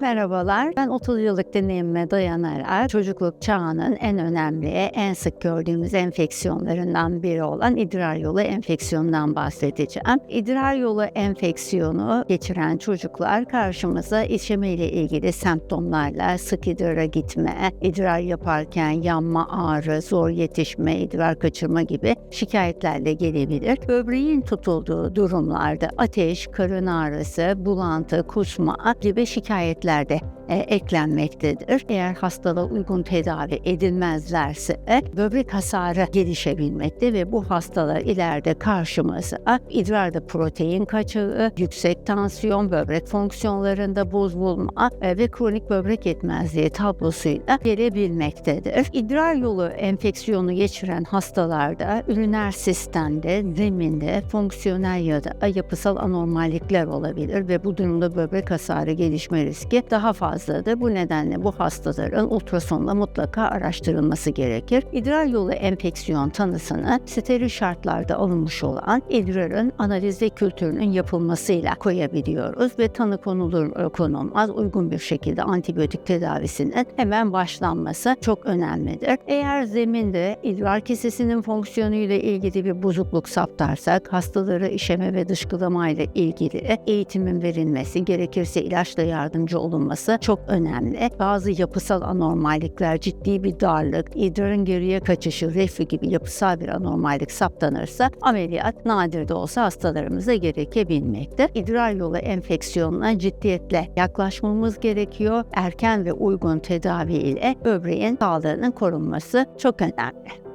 Merhabalar, ben 30 yıllık deneyimime dayanarak çocukluk çağının en önemli, en sık gördüğümüz enfeksiyonlarından biri olan idrar yolu enfeksiyonundan bahsedeceğim. İdrar yolu enfeksiyonu geçiren çocuklar karşımıza işeme ile ilgili semptomlarla sık idrara gitme, idrar yaparken yanma, ağrı, zor yetişme, idrar kaçırma gibi şikayetlerle gelebilir. Böbreğin tutulduğu durumlarda ateş, karın ağrısı, bulantı, kusma gibi şikayetler de e, eklenmektedir. Eğer hastalığa uygun tedavi edilmezlerse e, böbrek hasarı gelişebilmekte ve bu hastalar ileride karşımıza idrarda protein kaçağı, yüksek tansiyon, böbrek fonksiyonlarında bozulma e, ve kronik böbrek yetmezliği tablosuyla gelebilmektedir. İdrar yolu enfeksiyonu geçiren hastalarda üriner sistemde, zeminde fonksiyonel ya da yapısal anormallikler olabilir ve bu durumda böbrek hasarı gelişme riski daha fazladır. Bu nedenle bu hastaların ultrasonla mutlaka araştırılması gerekir. İdrar yolu enfeksiyon tanısını steril şartlarda alınmış olan idrarın analiz ve kültürünün yapılmasıyla koyabiliyoruz ve tanı konulur konulmaz uygun bir şekilde antibiyotik tedavisinin hemen başlanması çok önemlidir. Eğer zeminde idrar kesesinin fonksiyonuyla ilgili bir bozukluk saptarsak hastalara işeme ve dışkılama ile ilgili eğitimin verilmesi, gerekirse ilaçla yardımcı olunması çok önemli. Bazı yapısal anormallikler, ciddi bir darlık, idrarın geriye kaçışı, reflü gibi yapısal bir anormallik saptanırsa ameliyat nadir de olsa hastalarımıza gerekebilmekte. İdrar yolu enfeksiyonuna ciddiyetle yaklaşmamız gerekiyor. Erken ve uygun tedavi ile böbreğin sağlığının korunması çok önemli.